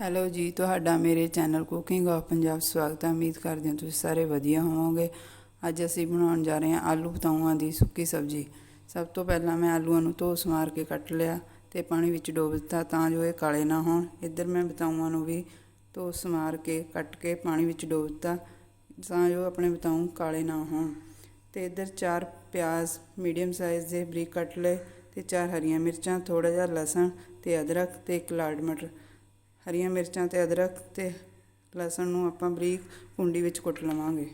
Hello ਜੀ, ਤੁਹਾਡਾ ਮੇਰੇ ਚੈਨਲ ਕੁਕਿੰਗ ਆਫ ਪੰਜਾਬ ਸਵਾਗਤ ਹੈ। ਉਮੀਦ ਕਰਦੇ ਹਾਂ ਤੁਸੀਂ ਸਾਰੇ ਵਧੀਆ ਹੋਵੋਗੇ। ਅੱਜ ਅਸੀਂ ਬਣਾਉਣ ਜਾ ਰਹੇ ਹਾਂ ਆਲੂ ਬਤਾਊਆਂ ਦੀ ਸੁੱਕੀ ਸਬਜ਼ੀ। ਸਭ ਤੋਂ ਪਹਿਲਾਂ ਮੈਂ ਆਲੂਆਂ ਨੂੰ ਧੋ ਸਮਾਰ ਕੇ ਕੱਟ ਲਿਆ ਤੇ ਪਾਣੀ ਵਿੱਚ ਡੋਬ ਦਿੱਤਾ ਤਾਂ ਜੋ ਇਹ ਕਾਲੇ ਨਾ ਹੋਣ। ਇੱਧਰ ਮੈਂ ਬਤਾਊਆਂ ਨੂੰ ਵੀ ਧੋ ਸਮਾਰ ਕੇ ਕੱਟ ਕੇ ਪਾਣੀ ਵਿੱਚ ਡੋਬ ਦਿੱਤਾ ਤਾਂ ਜੋ ਆਪਣੇ ਬਤਾਊ ਕਾਲੇ ਨਾ ਹੋਣ। ਤੇ ਇੱਧਰ ਚਾਰ ਪਿਆਜ਼ ਮੀਡੀਅਮ ਸਾਈਜ਼ ਦੇ ਬਰੀਕ ਕੱਟ ਲਏ ਤੇ ਚਾਰ ਹਰੀਆਂ ਮਿਰਚਾਂ ਥੋੜਾ ਜਿਹਾ ਲਸਣ ਤੇ ਅਦਰਕ ਤੇ ਇੱਕ ਲਾਲ ਮਟਰ ਹਰੀਆਂ ਮਿਰਚਾਂ ਤੇ ਅਦਰਕ ਤੇ ਲਸਣ ਨੂੰ ਆਪਾਂ ਬਰੀਕ ਕੁੰਡੀ ਵਿੱਚ ਕੁੱਟ ਲਵਾਂਗੇ।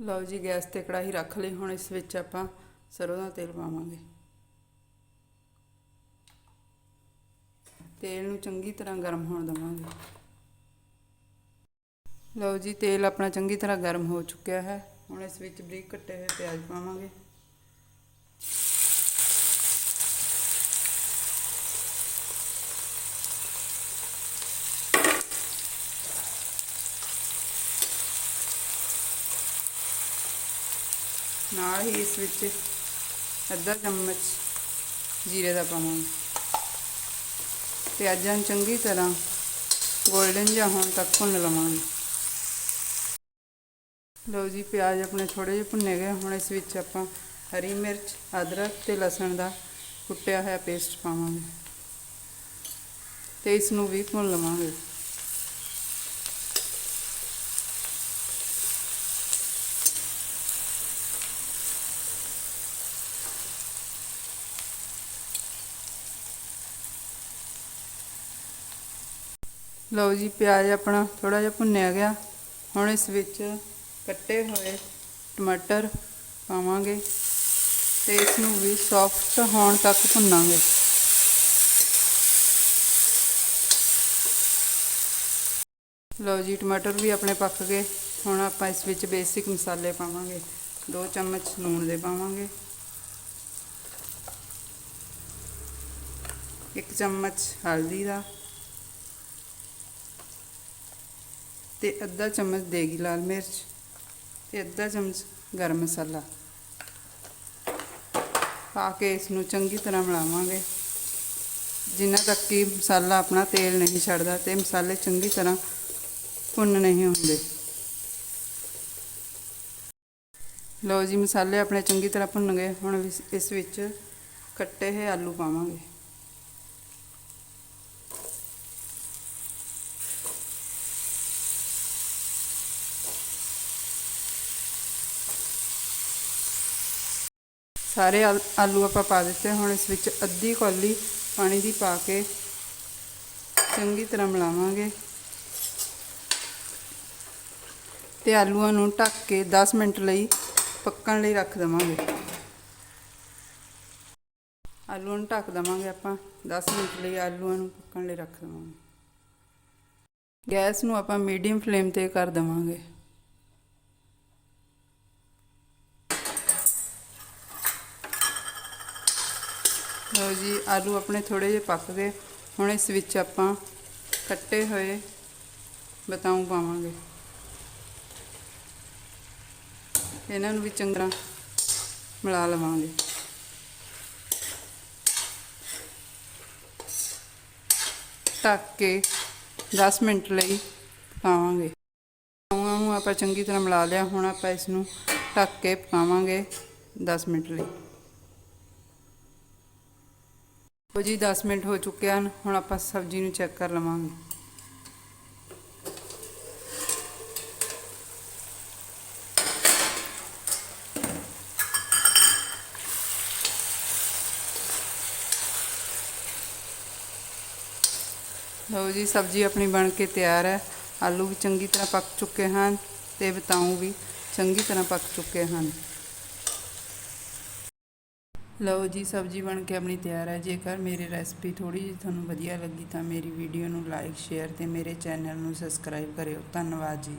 ਲਓ ਜੀ, ਗੈਸ ਤੇ ਕੜਾਹੀ ਰੱਖ ਲਈ। ਹੁਣ ਇਸ ਵਿੱਚ ਆਪਾਂ ਸਰੋਂ ਦਾ ਤੇਲ ਪਾਵਾਂਗੇ। ਤੇਲ ਨੂੰ ਚੰਗੀ ਤਰ੍ਹਾਂ ਗਰਮ ਹੋਣ ਦੇਵਾਂਗੇ। ਲਓ ਜੀ, ਤੇਲ ਆਪਣਾ ਚੰਗੀ ਤਰ੍ਹਾਂ ਗਰਮ ਹੋ ਚੁੱਕਿਆ ਹੈ। ਹੁਣ ਇਸ ਵਿੱਚ ਬਰੀਕ ਕੱਟੇ ਹੋਏ ਪਿਆਜ਼ ਪਾਵਾਂਗੇ। ਨਾਲ ਹੀ ਇਸ ਵਿੱਚ ਅੱਧਾ ਚਮਚ ਜੀਰੇ ਦਾ ਪਾਵਾਂਗੇ। ਪਿਆਜ਼ਾਂ ਨੂੰ ਚੰਗੀ ਤਰ੍ਹਾਂ 골ਡਨ ਜਿਹਾ ਹੋਣ ਤੱਕ ਭੁੰਨ ਲਵਾਂਗੇ। ਲਓ ਜੀ, ਪਿਆਜ਼ ਆਪਣੇ ਥੋੜੇ ਜਿਹੇ ਭੁੰਨੇ ਗਏ। ਹੁਣ ਇਸ ਵਿੱਚ ਆਪਾਂ ਹਰੀ ਮਿਰਚ, ਅਦਰਕ ਤੇ ਲਸਣ ਦਾ ਕੁੱਟਿਆ ਹੋਇਆ ਪੇਸਟ ਪਾਵਾਂਗੇ ਤੇ ਇਸ ਨੂੰ ਵੀ ਭੁੰਨ ਲਵਾਂਗੇ। ਲਓ ਜੀ, ਪਿਆਜ਼ ਆਪਣਾ ਥੋੜਾ ਜਿਹਾ ਭੁੰਨਿਆ ਗਿਆ। ਹੁਣ ਇਸ ਵਿੱਚ ਕੱਟੇ ਹੋਏ ਟਮਾਟਰ ਪਾਵਾਂਗੇ ਤੇ ਇਸ ਨੂੰ ਵੀ ਸੌਫਟ ਹੋਣ ਤੱਕ ਭੁੰਨਾਂਗੇ। ਲਓ ਜੀ, ਟਮਾਟਰ ਵੀ ਆਪਣੇ ਪੱਕ ਗਏ। ਹੁਣ ਆਪਾਂ ਇਸ ਵਿੱਚ ਬੇਸਿਕ ਮਸਾਲੇ ਪਾਵਾਂਗੇ। 2 ਚਮਚ ਲੂਣ ਦੇ ਪਾਵਾਂਗੇ। ਇੱਕ ਚਮਚ ਹਲਦੀ ਦਾ। ਤੇ ਅੱਧਾ ਚਮਚ ਦੇਗੀ ਲਾਲ ਮਿਰਚ ਤੇ ਅੱਧਾ ਚਮਚ ਗਰਮ ਮਸਾਲਾ। ਪਾ ਕੇ ਇਸ ਨੂੰ ਚੰਗੀ ਤਰ੍ਹਾਂ ਮਿਲਾਵਾਂਗੇ। ਜਿੰਨਾ ਤੱਕ ਕਿ ਮਸਾਲਾ ਆਪਣਾ ਤੇਲ ਨਹੀਂ ਛੱਡਦਾ ਤੇ ਮਸਾਲੇ ਚੰਗੀ ਤਰ੍ਹਾਂ ਭੁੰਨ ਨਹੀਂ ਹੁੰਦੇ। ਲਓ ਜੀ, ਮਸਾਲੇ ਆਪਣੇ ਚੰਗੀ ਤਰ੍ਹਾਂ ਭੁੰਨ ਗਏ। ਹੁਣ ਇਸ ਵਿੱਚ ਕੱਟੇ ਹੋਏ ਆਲੂ ਪਾਵਾਂਗੇ। ਸਾਰੇ ਆਲੂ ਆਪਾਂ ਪਾ ਦਿੱਤੇ ਹੁਣ ਇਸ ਵਿੱਚ ਅੱਧੀ ਕੌਲੀ ਪਾਣੀ ਦੀ ਪਾ ਕੇ ਚੰਗੀ ਤਰ੍ਹਾਂ ਮਿਲਾਵਾਂਗੇ। ਤੇ ਆਲੂਆਂ ਨੂੰ ਢੱਕ ਕੇ 10 ਮਿੰਟ ਲਈ ਪੱਕਣ ਲਈ ਰੱਖ ਦਵਾਂਗੇ। ਆਲੂਆਂ ਨੂੰ ਢੱਕ ਦਵਾਂਗੇ ਆਪਾਂ। 10 ਮਿੰਟ ਲਈ ਆਲੂਆਂ ਨੂੰ ਪੱਕਣ ਲਈ ਰੱਖ ਦਵਾਂਗੇ। ਗੈਸ ਨੂੰ ਆਪਾਂ ਮੀਡੀਅਮ ਫਲੇਮ ਤੇ ਕਰ ਦਵਾਂਗੇ। ਲਓ ਜੀ, ਆਲੂ ਆਪਣੇ ਥੋੜੇ ਜਿਹੇ ਪੱਕ ਗਏ। ਹੁਣ ਇਸ ਵਿੱਚ ਆਪਾਂ ਕੱਟੇ ਹੋਏ ਬਤਾਉ ਪਾਵਾਂਗੇ। ਇਹਨਾਂ ਨੂੰ ਵੀ ਚੰਗਾ ਮਿਲਾ ਲਵਾਂਗੇ। ਢੱਕ ਕੇ 10 ਮਿੰਟ ਲਈ ਪਕਾਵਾਂਗੇ। ਨੂੰ ਆਪਾਂ ਚੰਗੀ ਤਰ੍ਹਾਂ ਮਿਲਾ ਲਿਆ। ਹੁਣ ਆਪਾਂ ਇਸ ਨੂੰ ਢੱਕ ਕੇ ਪਕਾਵਾਂਗੇ 10 ਮਿੰਟ ਲਈ। ਲਓ ਜੀ 10 ਮਿੰਟ ਹੋ ਚੁੱਕੇ ਹਨ। ਹੁਣ ਆਪਾਂ ਸਬਜ਼ੀ ਨੂੰ ਚੈੱਕ ਕਰ ਲਵਾਂਗੇ। ਲਓ ਜੀ, ਸਬਜ਼ੀ ਆਪਣੀ ਬਣ ਕੇ ਤਿਆਰ ਹੈ। ਆਲੂ ਵੀ ਚੰਗੀ ਤਰ੍ਹਾਂ ਪੱਕ ਚੁੱਕੇ ਹਨ ਤੇ ਬਤਾਊ ਵੀ ਚੰਗੀ ਤਰ੍ਹਾਂ ਪੱਕ ਚੁੱਕੇ ਹਨ। ਲਓ ਜੀ, ਸਬਜ਼ੀ ਬਣ ਕੇ ਆਪਣੀ ਤਿਆਰ ਹੈ। ਜੇਕਰ ਮੇਰੀ ਰੈਸਪੀ ਥੋੜੀ ਜਿਹੀ ਤੁਹਾਨੂੰ ਵਧੀਆ ਲੱਗੀ ਤਾਂ ਮੇਰੀ ਵੀਡੀਓ ਨੂੰ ਲਾਈਕ ਸ਼ੇਅਰ ਤੇ ਮੇਰੇ ਚੈਨਲ ਨੂੰ ਸਬਸਕ੍ਰਾਈਬ ਕਰਿਓ। ਧੰਨਵਾਦ ਜੀ।